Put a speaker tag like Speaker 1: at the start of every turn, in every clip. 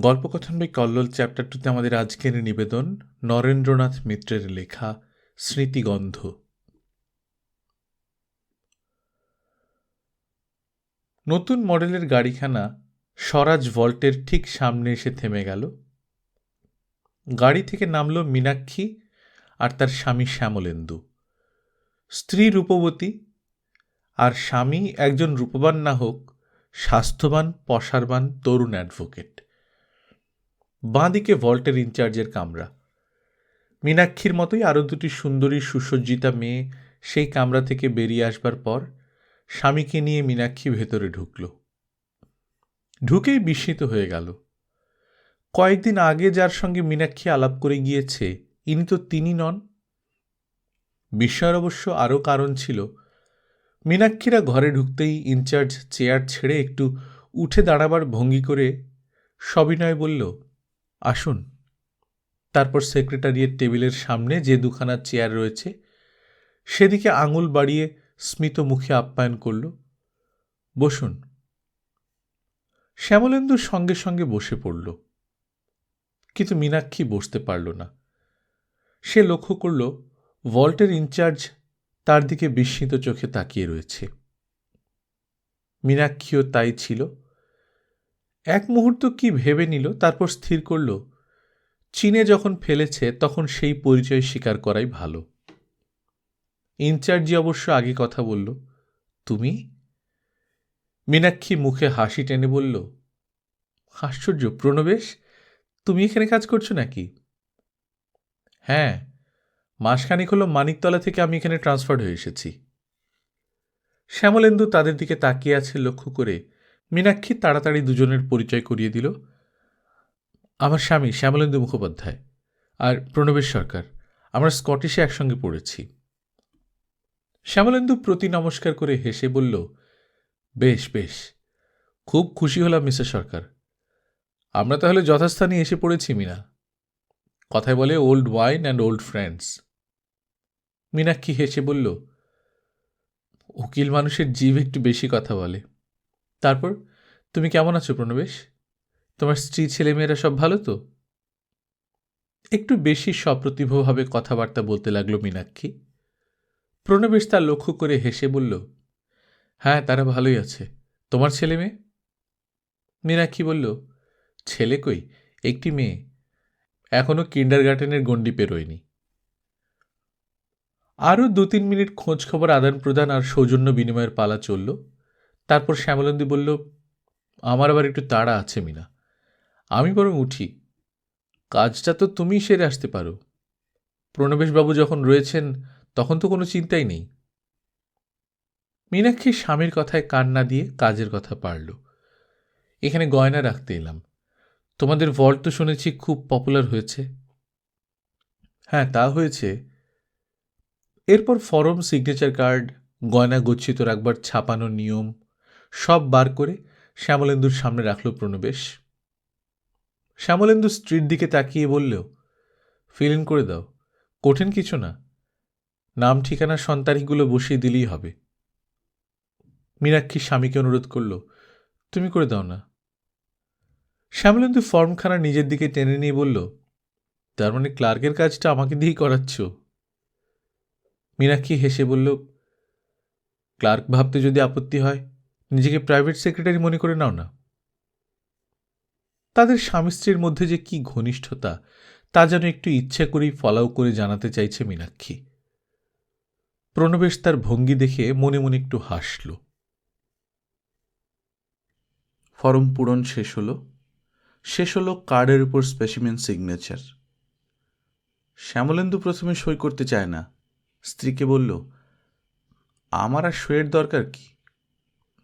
Speaker 1: গল্পকথন বই কল্লোল চ্যাপ্টার টুতে আমাদের আজকের নিবেদন, নরেন্দ্রনাথ মিত্রের লেখা, স্মৃতিগন্ধ। নতুন মডেলের গাড়িখানা স্বরাজ ভল্টের ঠিক সামনে এসে থেমে গেল। গাড়ি থেকে নামল মীনাক্ষী আর তার স্বামী শ্যামলেন্দু। স্ত্রী রূপবতী আর স্বামী একজন রূপবান না হোক স্বাস্থ্যবান, পসারবান, তরুণ অ্যাডভোকেট বাঁদিকে ভল্টের ইনচার্জের কামরা। মীনাক্ষীর মতোই আরও দুটি সুন্দরী সুসজ্জিতা মেয়ে সেই কামরা থেকে বেরিয়ে আসবার পর স্বামীকে নিয়ে মীনাক্ষী ভেতরে ঢুকল। ঢুকেই বিস্মিত হয়ে গেল। কয়েকদিন আগে যার সঙ্গে মীনাক্ষী আলাপ করে গিয়েছে, ইনি তো তিনি নন। বিস্ময়ের অবশ্য আরও কারণ ছিল, মীনাক্ষীরা ঘরে ঢুকতেই ইনচার্জ চেয়ার ছেড়ে একটু উঠে দাঁড়াবার ভঙ্গি করে সবিনয় বলল আসুন। তারপর সেক্রেটারিয়ের টেবিলের সামনে যে দুখানা চেয়ার রয়েছে, সেদিকে আঙুল বাড়িয়ে স্মিত মুখে আপ্যায়ন করল, বসুন। শ্যামলেন্দুর সঙ্গে সঙ্গে বসে পড়ল। কিন্তু মীনাক্ষী বসতে পারল না। সে লক্ষ্য করল, ভল্টের ইনচার্জ তার দিকে বিস্মিত চোখে তাকিয়ে রয়েছে। মীনাক্ষীও তাই ছিল। এক মুহূর্ত কি ভেবে নিল, তারপর স্থির করল, চীনে যখন ফেলেছে, তখন সেই পরিচয় স্বীকার করাই ভালো। ইনচার্জি অবশ্য আগে কথা বলল, তুমি? মীনাক্ষী মুখে হাসি টেনে বলল, আশ্চর্য, প্রণবেশ, তুমি এখানে কাজ করছ নাকি? হ্যাঁ মাসখানিক হলো মানিকতলা থেকে আমি এখানে ট্রান্সফার হয়ে এসেছি। শ্যামলেন্দু তাদের দিকে তাকিয়ে আছে লক্ষ্য করে মীনাক্ষী তাড়াতাড়ি দুজনের পরিচয় করিয়ে দিল। আমার স্বামী শ্যামলেন্দু মুখোপাধ্যায় আর প্রণবেশ সরকার। আমরা স্কটিশে একসঙ্গে পড়েছি। শ্যামলেন্দু প্রতি নমস্কার করে হেসে বলল, বেশ বেশ। খুব খুশি হলাম মিস্টার সরকার। আমরা তাহলে যথাস্থানে এসে পড়েছি, মিনা। কথায় বলে, old wine and old friends. Meenakshi হেসে বলল, উকিল মানুষের জীব একটু বেশি কথা বলে। তারপর, তুমি কেমন আছো প্রণবেশ? তোমার স্ত্রী, ছেলেমেয়েরা সব ভালো তো? একটু বেশি সপ্রতিভভাবে কথাবার্তা বলতে লাগল মীনাক্ষী। প্রণবেশ তার লক্ষ্য করে হেসে বলল হ্যাঁ তারা ভালোই আছে। তোমার ছেলে মেয়ে? মীনাক্ষী বলল, ছেলে কই? একটি মেয়ে। এখনও কিন্ডার গার্ডেনের গণ্ডি পেরোয়নি। আরও দু তিন মিনিট খোঁজ খবর আদান প্রদান আর সৌজন্য বিনিময়ের পালা চলল। তারপর শ্যামলন্দী বলল, আমার আবার একটু তাড়া আছে, মিনা। আমি বরং উঠি। কাজটা তো তুমিই সেরে আসতে পারো। প্রণবেশবাবু যখন রয়েছেন, তখন তো কোনো চিন্তাই নেই মীনাক্ষী স্বামীর কথায় কান না দিয়ে কাজের কথা পারল। এখানে গয়না রাখতে এলাম। তোমাদের ভল্ট তো শুনেছি খুব পপুলার হয়েছে। হ্যাঁ তা হয়েছে। এরপর ফরম, সিগনেচার কার্ড, গয়না গচ্ছিত রাখবার ছাপানোর নিয়ম সব বার করে শ্যামলেন্দুর সামনে রাখল প্রণবেশ। শ্যামলেন্দু স্ত্রীর দিকে তাকিয়ে বললেও, ফিল ইন করে দাও, কঠিন কিছু না। নাম, ঠিকানা সন্তারিখগুলো বসিয়ে দিলেই হবে। মীনাক্ষী স্বামীকে অনুরোধ করল, তুমি করে দাও না। শ্যামলেন্দু ফর্মখানা নিজের দিকে টেনে নিয়ে বলল, তার মানে ক্লার্কের কাজটা আমাকে দিয়েই করাচ্ছ? মীনাক্ষী হেসে বলল, ক্লার্ক ভাবতে যদি আপত্তি হয় নিজেকে প্রাইভেট সেক্রেটারি মনে করে নাও না। তাদের স্বামী স্ত্রীর মধ্যে যে কি ঘনিষ্ঠতা, তা যেন একটু ইচ্ছে করেই ফলাও করে জানাতে চাইছে মীনাক্ষী। প্রণবেশ তার ভঙ্গি দেখে মনে মনে একটু হাসল। ফর্ম পূরণ শেষ হলো। শেষ হলো কার্ডের উপর স্পেসিমেন সিগনেচার শ্যামলেন্দু প্রথমে সই করতে চায় না। স্ত্রীকে বলল, আমার আর সইয়ের দরকার কি?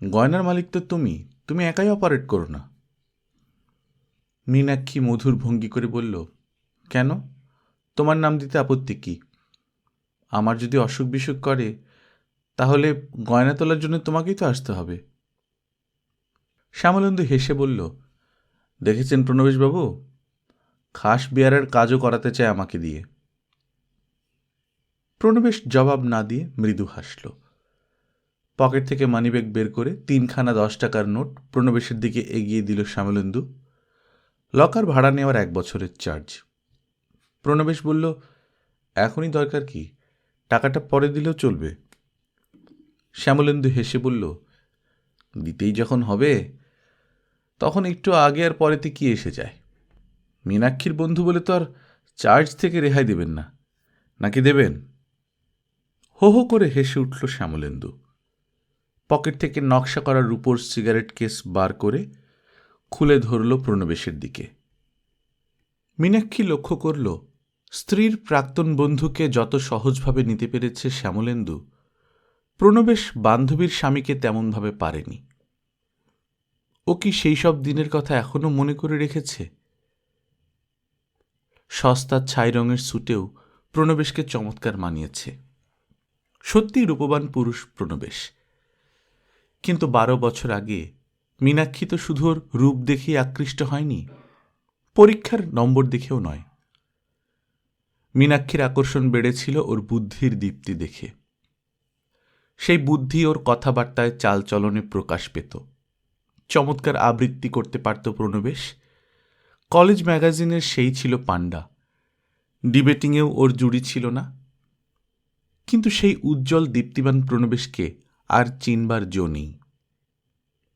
Speaker 1: গয়নার মালিক তো তুমি তুমি একাই অপারেট করো না। মীনাক্ষী মধুর ভঙ্গি করে বলল, কেন? তোমার নাম দিতে আপত্তি কি? আমার যদি অসুখ বিসুখ করে, তাহলে গয়না তোলার জন্য তোমাকেই তো আসতে হবে। শ্যামলেন্দু হেসে বলল, দেখেছেন প্রণবেশবাবু? খাস বিয়ারের কাজও করাতে চায় আমাকে দিয়ে। প্রণবেশ জবাব না দিয়ে মৃদু হাসল। পকেট থেকে মানিব্যাগ বের করে তিনখানা দশ টাকার নোট প্রণবেশের দিকে এগিয়ে দিল শ্যামলেন্দু। লকার ভাড়া নেওয়ার এক বছরের চার্জ। প্রণবেশ বলল, এখনই দরকার কি? টাকাটা পরে দিলেও চলবে। শ্যামলেন্দু হেসে বলল, দিতেই যখন হবে, তখন একটু আগে আর পরেতে কি এসে যায়? মীনাক্ষীর বন্ধু বলে তো আর চার্জ থেকে রেহাই দেবেন না। নাকি দেবেন? হো হো করে হেসে উঠল শ্যামলেন্দু। পকেট থেকে নকশা করা রূপোর সিগারেট কেস বার করে খুলে ধরল প্রণবেশের দিকে। মীনাক্ষী লক্ষ্য করল, স্ত্রীর প্রাক্তন বন্ধুকে যত সহজভাবে নিতে পেরেছে শ্যামলেন্দু, প্রণবেশ বান্ধবীর স্বামীকে তেমনভাবে পারেনি। ও কি সেই সব দিনের কথা এখনও মনে করে রেখেছে? সস্তা ছাই রঙের স্যুটেও প্রণবেশকে চমৎকার মানিয়েছে। সত্যি রূপবান পুরুষ প্রণবেশ। কিন্তু বারো বছর আগে মীনাক্ষী তো শুধু রূপ দেখেই আকৃষ্ট হয়নি, পরীক্ষার নম্বর দেখেও নয়। মীনাক্ষীর আকর্ষণ বেড়েছিল ওর বুদ্ধির দীপ্তি দেখে। সেই বুদ্ধি ওর কথাবার্তায় চালচলনে প্রকাশ পেত। চমৎকার আবৃত্তি করতে পারত প্রণবেশ। কলেজ ম্যাগাজিনের সেই ছিল পাণ্ডা। ডিবেটিংয়েও ওর জুড়ি ছিল না। কিন্তু সেই উজ্জ্বল দীপ্তিমান প্রণবেশকে আর চিনবার জো নেই।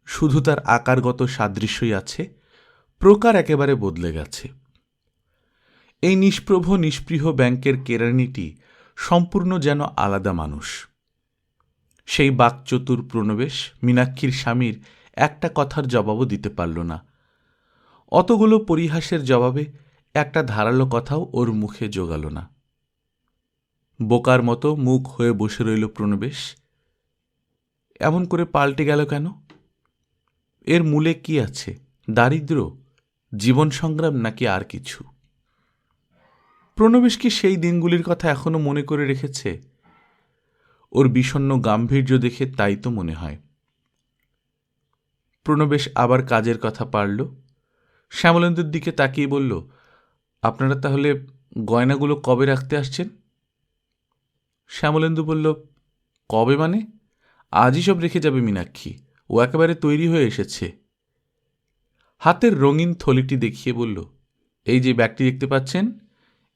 Speaker 1: শুধু তার আকারগত সাদৃশ্যই আছে, প্রকার একেবারে বদলে গেছে। এই নিষ্প্রভ নিষ্পৃহ ব্যাংকের কেরানিটি সম্পূর্ণ যেন আলাদা মানুষ। সেই বাকচতুর প্রণবেশ মীনাক্ষীর স্বামীর একটা কথার জবাবও দিতে পারল না। অতগুলো পরিহাসের জবাবে একটা ধারালো কথাও ওর মুখে জোগাল না। বোকার মতো মুখ হয়ে বসে রইল প্রণবেশ। এমন করে পাল্টে গেল কেন? এর মূলে কি আছে? দারিদ্র জীবন সংগ্রাম নাকি আর কিছু? প্রণবেশ কি সেই দিনগুলির কথা এখনও মনে করে রেখেছে? ওর বিষণ্ন গাম্ভীর্য দেখে তাই তো মনে হয়। প্রণবেশ আবার কাজের কথা পারল। শ্যামলেন্দুর দিকে তাকিয়ে বলল, আপনারা তাহলে গয়নাগুলো কবে রাখতে আসছেন? শ্যামলেন্দু বলল, কবে মানে? আজই সব রেখে যাবে মীনাক্ষী। ও একেবারে তৈরি হয়ে এসেছে। হাতের রঙিন থলিটি দেখিয়ে বলল, এই যে ব্যাগটি দেখতে পাচ্ছেন,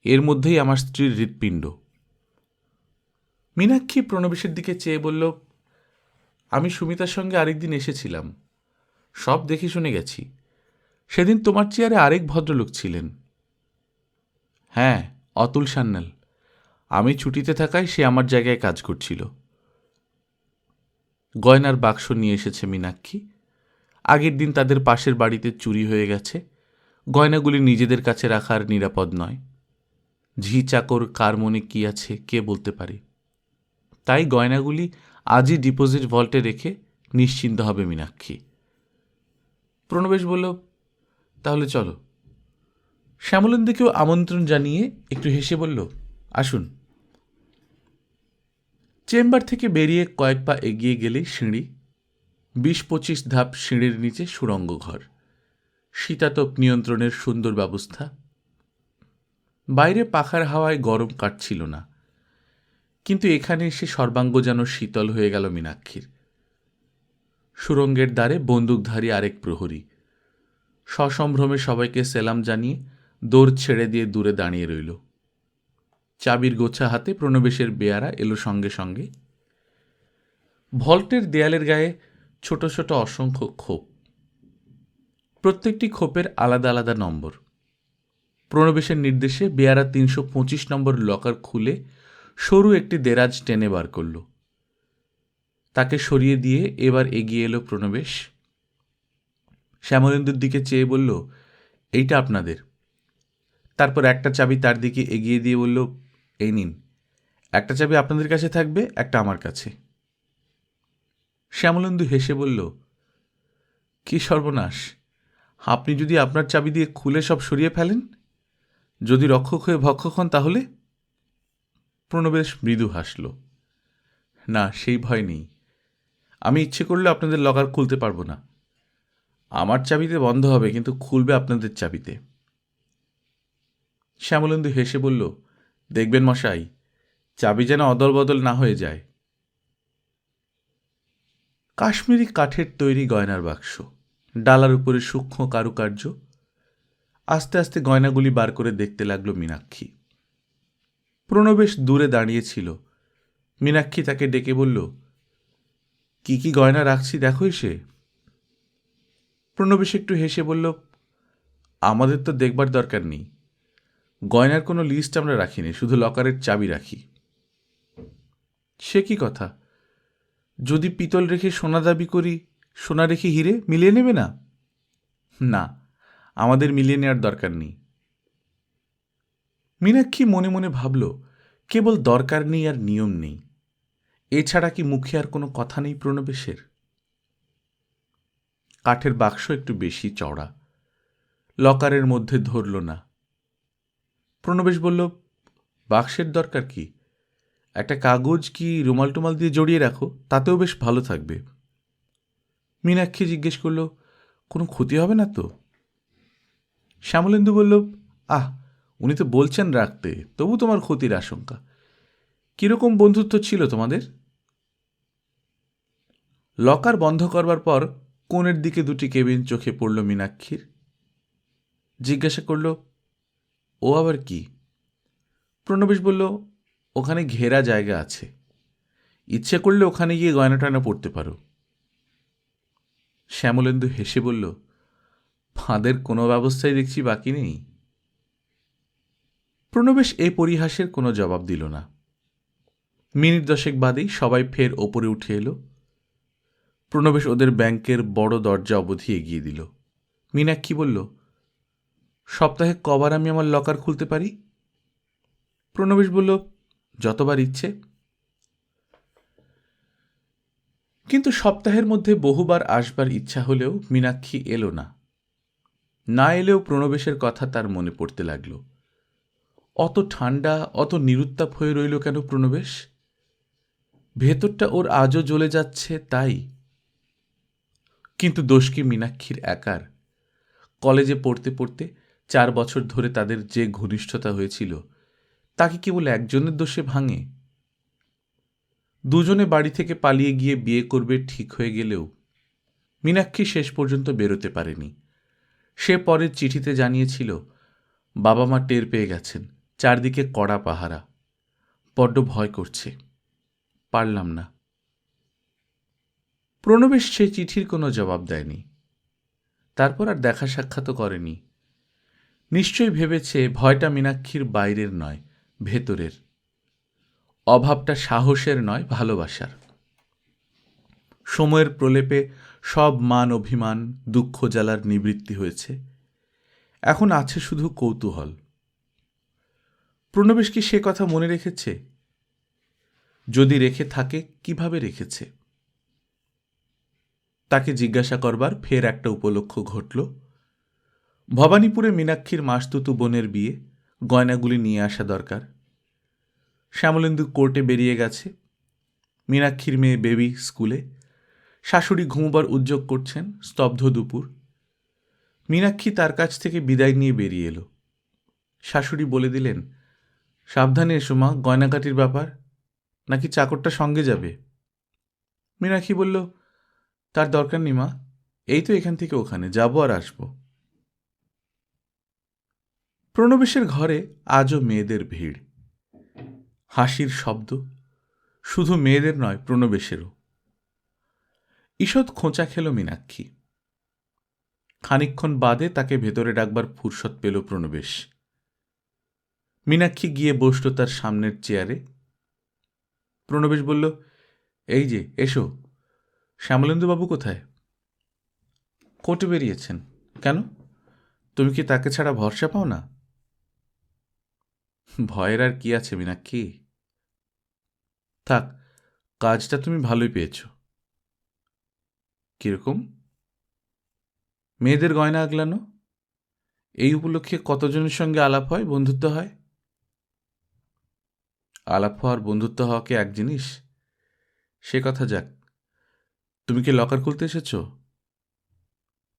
Speaker 1: এর মধ্যেই আমার স্ত্রীর হৃৎপিণ্ড। মীনাক্ষী প্রণবেশের দিকে চেয়ে বলল, আমি সুমিতার সঙ্গে আরেকদিন এসেছিলাম। সব দেখে শুনে গেছি। সেদিন তোমার চেয়ারে আরেক ভদ্রলোক ছিলেন। হ্যাঁ অতুল সান্যাল। আমি ছুটিতে থাকায় সে আমার জায়গায় কাজ করছিল। গয়নার বাক্স নিয়ে এসেছে মীনাক্ষী। আগের দিন তাদের পাশের বাড়িতে চুরি হয়ে গেছে। গয়নাগুলি নিজেদের কাছে রাখার নিরাপদ নয়। ঝি চাকর কার মনে কী আছে কে বলতে পারে? তাই গয়নাগুলি আজই ডিপোজিট ভল্টে রেখে নিশ্চিন্ত হবে মীনাক্ষী। প্রণবেশ বলল, তাহলে চলো। শ্যামলেন্দুকেও আমন্ত্রণ জানিয়ে একটু হেসে বলল, আসুন। চেম্বার থেকে বেরিয়ে কয়েক পা এগিয়ে গেলেই সিঁড়ি। বিশ পঁচিশ ধাপ সিঁড়ির নিচে সুরঙ্গ ঘর। শীতাতপ নিয়ন্ত্রণের সুন্দর ব্যবস্থা। বাইরে পাখার হাওয়ায় গরম কাটছিল না। কিন্তু এখানে এসে সর্বাঙ্গ যেন শীতল হয়ে গেল মীনাক্ষীর। সুরঙ্গের দ্বারে বন্দুকধারী আরেক প্রহরী। সসম্ভ্রমে সবাইকে সেলাম জানিয়ে দৌড় ছেড়ে দিয়ে দূরে দাঁড়িয়ে রইল। চাবির গোছা হাতে প্রণবেশের বেয়ারা এলো সঙ্গে সঙ্গে। ভল্টের দেয়ালের গায়ে ছোট ছোট অসংখ্য খোপ। প্রত্যেকটি খোপের আলাদা আলাদা নম্বর। প্রণবেশের নির্দেশে বেয়ারা তিনশো পঁচিশ নম্বর লকার খুলে সরু একটি দেরাজ টেনে বার করল। তাকে সরিয়ে দিয়ে এবার এগিয়ে এলো প্রণবেশ। শ্যামলেন্দুর দিকে চেয়ে বলল, এইটা আপনাদের। তারপর একটা চাবি তার দিকে এগিয়ে দিয়ে বলল এই নিন। একটা চাবি আপনাদের কাছে থাকবে, একটা আমার কাছে। শ্যামলেন্দু হেসে বলল, কি সর্বনাশ! আপনি যদি আপনার চাবি দিয়ে খুলে সব সরিয়ে ফেলেন, যদি রক্ষক হয়ে ভক্ষক হন তাহলে? প্রণবেশ মৃদু হাসল, না, সেই ভয় নেই। আমি ইচ্ছে করলে আপনাদের লকার খুলতে পারব না। আমার চাবিতে বন্ধ হবে, কিন্তু খুলবে আপনাদের চাবিতে। শ্যামলেন্দু হেসে বলল দেখবেন মশাই, চাবি যেন অদল বদল না হয়ে যায়। কাশ্মীরি কাঠের তৈরি গয়নার বাক্স, ডালার উপরে সূক্ষ্ম কারুকার্য। আস্তে আস্তে গয়নাগুলি বার করে দেখতে লাগল মীনাক্ষী। প্রণবেশ দূরে দাঁড়িয়েছিল। মীনাক্ষী তাকে ডেকে বলল, কি কি গয়না রাখছি দেখোই সে? প্রণবেশ একটু হেসে বলল, আমাদের তো দেখবার দরকার নেই। গয়নার কোনো লিস্ট আমরা রাখিনি, শুধু লকারের চাবি রাখি। সে কি কথা? যদি পিতল রেখে সোনা দাবি করি, সোনা রেখে হিরে মিলিয়ে নেবে না? না, আমাদের মিলিয়ে নেওয়ার দরকার নেই। মীনাক্ষী মনে মনে ভাবল, কেবল দরকার নেই আর নিয়ম নেই। এছাড়া কি মুখে আর কোনো কথা নেই প্রণবেশের? কাঠের বাক্স একটু বেশি চড়া লকারের মধ্যে ধরল না। প্রণবেশ বলল, বাক্সের দরকার কি? একটা কাগজ কি রুমাল টুমাল দিয়ে জড়িয়ে রাখো, তাতেও বেশ ভালো থাকবে। মীনাক্ষী জিজ্ঞেস করল, কোনো ক্ষতি হবে না তো? শ্যামলেন্দু বলল, আহ, উনি তো বলছেন রাখতে, তবু তোমার ক্ষতির আশঙ্কা। কীরকম বন্ধুত্ব ছিল তোমাদের? লকার বন্ধ করবার পর কোণের দিকে দুটি কেবিন চোখে পড়ল মীনাক্ষীর। জিজ্ঞাসা করল ও আবার কি? প্রণবেশ বলল, ওখানে ঘেরা জায়গা আছে। ইচ্ছে করলে ওখানে গিয়ে গয়না টয়না পড়তে পারো। শ্যামলেন্দু হেসে বলল, ফাঁদের কোনো ব্যবস্থাই দেখছি বাকি নেই। প্রণবেশ এই পরিহাসের কোনো জবাব দিল না। মিনিট দশেক বাদেই সবাই ফের ওপরে উঠে এলো। প্রণবেশ ওদের ব্যাংকের বড় দরজা অবধি এগিয়ে দিল। মীনাক্ষী বলল সপ্তাহে কবার আমি আমার লকার খুলতে পারি? প্রণবেশ বলল, যতবার ইচ্ছে। কিন্তু সপ্তাহের মধ্যে বহুবার আসবার ইচ্ছা হলেও মীনাক্ষী এলো না। না এলেও প্রণবেশের কথা তার মনে পড়তে লাগল। অত ঠান্ডা অত নিরুত্তাপ হয়ে রইল কেন প্রণবেশ? ভেতরটা ওর আজও জ্বলে যাচ্ছে তাই। কিন্তু দোষ কি মীনাক্ষীর একার? কলেজে পড়তে পড়তে চার বছর ধরে তাদের যে ঘনিষ্ঠতা হয়েছিল, তাকে কেবল একজনের দোষে ভাঙে। দুজনে বাড়ি থেকে পালিয়ে গিয়ে বিয়ে করবে ঠিক হয়ে গেলেও মীনাক্ষী শেষ পর্যন্ত বেরোতে পারেনি। সে পরের চিঠিতে জানিয়েছিল, বাবা মা টের পেয়ে গেছেন, চারদিকে কড়া পাহারা। বড্ড ভয় করছে। পারলাম না। প্রণবেশ সে চিঠির কোনো জবাব দেয়নি। তারপর আর দেখা সাক্ষাৎও করেনি। নিশ্চয়ই ভেবেছে ভয়টা মীনাক্ষীর বাইরের নয়, ভেতরের। অভাবটা সাহসের নয়, ভালোবাসার। সময়ের প্রলেপে সব মান অভিমান, দুঃখ জ্বালার নিবৃত্তি হয়েছে। এখন আছে শুধু কৌতূহল। প্রণবেশ কি সে কথা মনে রেখেছে? যদি রেখে থাকে, কীভাবে রেখেছে? তাকে জিজ্ঞাসা করবার ফের একটা উপলক্ষ ঘটল। ভবানীপুরে মীনাক্ষীর মাসতুতু বোনের বিয়ে, গয়নাগুলি নিয়ে আসা দরকার। শ্যামলেন্দু কোর্টে বেরিয়ে গেছে। মীনাক্ষীর মেয়ে বেবি স্কুলে। শাশুড়ি ঘুমবার উদ্যোগ করছেন স্তব্ধ দুপুর। মীনাক্ষী তার কাছ থেকে বিদায় নিয়ে বেরিয়ে এলো। শাশুড়ি বলে দিলেন, সাবধানে এসো মা গয়নাকাটির ব্যাপার, নাকি চাকরটা সঙ্গে যাবে? মীনাক্ষী বলল, তার দরকার নেই মা, এই তো এখান থেকে ওখানে, যাব আর আসব। প্রণবেশের ঘরে আজও মেয়েদের ভিড়। হাসির শব্দ, শুধু মেয়েদের নয়, প্রণবেশেরও। ঈষৎ খোঁচা খেল মীনাক্ষী। খানিক্ষণ বাদে তাকে ভেতরে ডাকবার ফুরসত পেল প্রণবেশ। মীনাক্ষী গিয়ে বসল তার সামনের চেয়ারে। প্রণবেশ বলল, এই যে, এসো। শ্যামলেন্দুবাবু কোথায়? কোর্টে বেরিয়েছেন। কেন? তুমি কি তাকে ছাড়া ভরসা পাও না? ভয়ের আর কি আছে মীনাক্ষী? থাক, কাজটা তুমি ভালোই পেয়েছ। কীরকম? মেয়েদের গয়না আগলানো? এই উপলক্ষে কতজনের সঙ্গে আলাপ হয়, বন্ধুত্ব হয়? আলাপ হওয়ার বন্ধুত্ব হওয়া কি এক জিনিস? সে কথা যাক। তুমি কি লকার খুলতে এসেছ?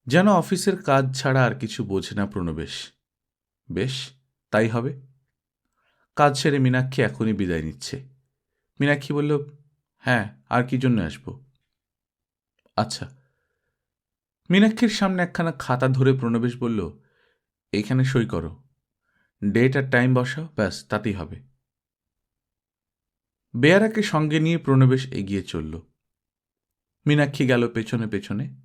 Speaker 1: যেন অফিসের কাজ ছাড়া আর কিছু বোঝে না প্রণবেশ। বেশ, তাই হবে। কাজ সেরে মীনাক্ষী এখনই বিদায় নিচ্ছে। মীনাক্ষী বলল হ্যাঁ আর কি জন্য আসব? আচ্ছা। মীনাক্ষীর সামনে একখানা খাতা ধরে প্রণবেশ বলল, এখানে সই করো। ডেট আর টাইম বসাও, ব্যাস, তাতেই হবে। বেয়ারাকে সঙ্গে নিয়ে প্রণবেশ এগিয়ে চলল। মীনাক্ষী গেল পেছনে পেছনে।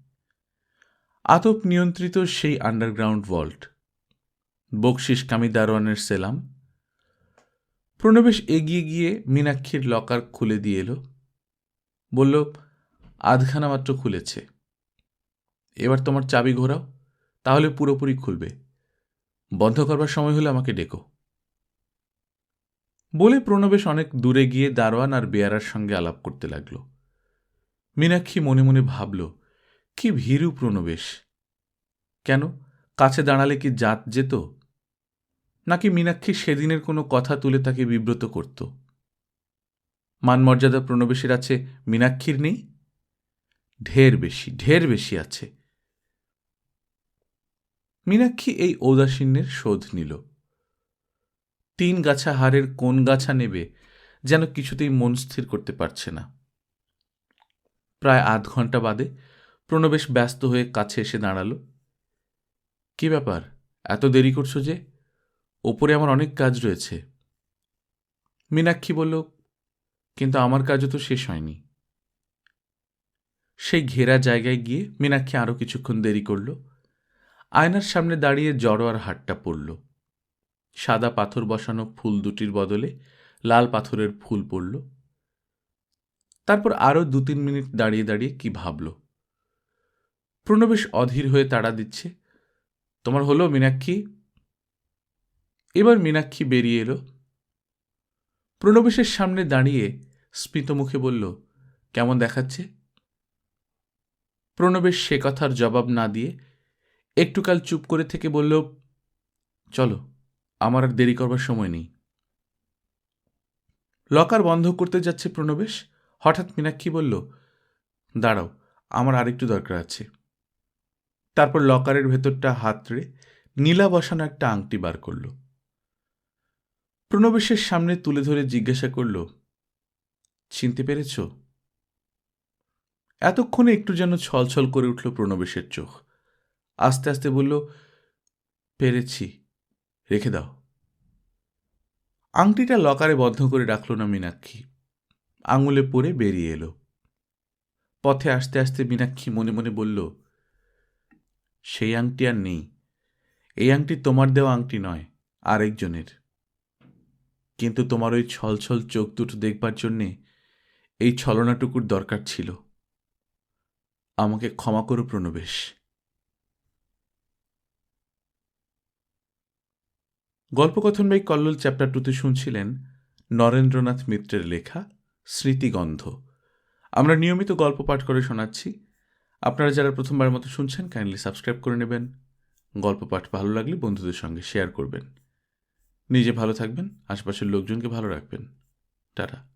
Speaker 1: আতপ নিয়ন্ত্রিত সেই আন্ডারগ্রাউন্ড ভল্ট বকশিস দারোয়ানের সেলাম। প্রণবেশ এগিয়ে গিয়ে মীনাক্ষীর লকার খুলে দিয়ে এলো। বলল, আধখানা মাত্র খুলেছে। এবার তোমার চাবি ঘোরাও, তাহলে পুরোপুরি খুলবে। বন্ধ করবার সময় হলে আমাকে ডেকো। বলে প্রণবেশ অনেক দূরে গিয়ে দারোয়ান আর বেয়ারার সঙ্গে আলাপ করতে লাগল। মীনাক্ষী মনে মনে ভাবল, কি ভীরু প্রণবেশ। কেন, কাছে দাঁড়ালে কি জাত যেত? নাকি মীনাক্ষী সেদিনের কোনো কথা তুলে তাকে বিব্রত করত? মানমর্যাদা প্রণবেশের আছে মীনাক্ষীর নেই? ঢের বেশি ঢের বেশি আছে। মীনাক্ষী এই ঔদাসীন্যের শোধ নিল। তিন গাছা হারের কোন গাছা নেবে যেন কিছুতেই মন স্থির করতে পারছে না। প্রায় আধ ঘণ্টা বাদে প্রণবেশ ব্যস্ত হয়ে কাছে এসে দাঁড়াল। কি ব্যাপার? এত দেরি করছ যে? ওপরে আমার অনেক কাজ রয়েছে। মীনাক্ষী বলল, কিন্তু আমার কাজও তো শেষ হয়নি। সেই ঘেরা জায়গায় গিয়ে মীনাক্ষী আরও কিছুক্ষণ দেরি করল। আয়নার সামনে দাঁড়িয়ে জড়োয়ার হাটটা পড়ল। সাদা পাথর বসানো ফুল দুটির বদলে লাল পাথরের ফুল পড়ল। তারপর আরও দু তিন মিনিট দাঁড়িয়ে দাঁড়িয়ে কি ভাবল। প্রণবেশ অধীর হয়ে তাড়া দিচ্ছে, তোমার হলো মীনাক্ষী? এবার মীনাক্ষী বেরিয়ে এলো। প্রণবেশের সামনে দাঁড়িয়ে স্মিত মুখে বলল, কেমন দেখাচ্ছে? প্রণবেশ সে কথার জবাব না দিয়ে একটুকাল চুপ করে থেকে বলল, চলো, আমার আর দেরি করবার সময় নেই। লকার বন্ধ করতে যাচ্ছে প্রণবেশ। হঠাৎ মীনাক্ষী বলল, দাঁড়াও, আমার আরেকটু দরকার আছে। তারপর লকারের ভেতরটা হাতড়ে নীলা বসানো একটা আংটি বার করল। প্রণবেশের সামনে তুলে ধরে জিজ্ঞাসা করল, চিনতে পেরেছ? এতক্ষণে একটু যেন ছলছল করে উঠল প্রণবেশের চোখ। আস্তে আস্তে বলল, পেরেছি, রেখে দাও। আংটিটা লকারে বদ্ধ করে রাখল না মীনাক্ষী। আঙুলে পরে বেরিয়ে এলো। পথে আসতে আসতে মীনাক্ষী মনে মনে বলল, সেই আংটি আর নেই। এই আংটি তোমার দেওয়া আংটি নয়, আরেকজনের। কিন্তু তোমার ওই ছলছল চোখ দুটো দেখবার জন্যে এই ছলনাটুকুর দরকার ছিল। আমাকে ক্ষমা করো প্রণবেশ। গল্পকথন বাই কল্লোল চ্যাপ্টার টুতে শুনছিলেন নরেন্দ্রনাথ মিত্রের লেখা স্মৃতিগন্ধ। আমরা নিয়মিত গল্প পাঠ করে শোনাচ্ছি। আপনারা যারা প্রথমবার মতো শুনছেন কাইন্ডলি সাবস্ক্রাইব করে নেবেন। গল্প পাঠ ভালো লাগলে বন্ধুদের সঙ্গে শেয়ার করবেন। নিজে ভালো থাকবেন আশপাশের লোকজনকে ভালো রাখবেন। টাটা।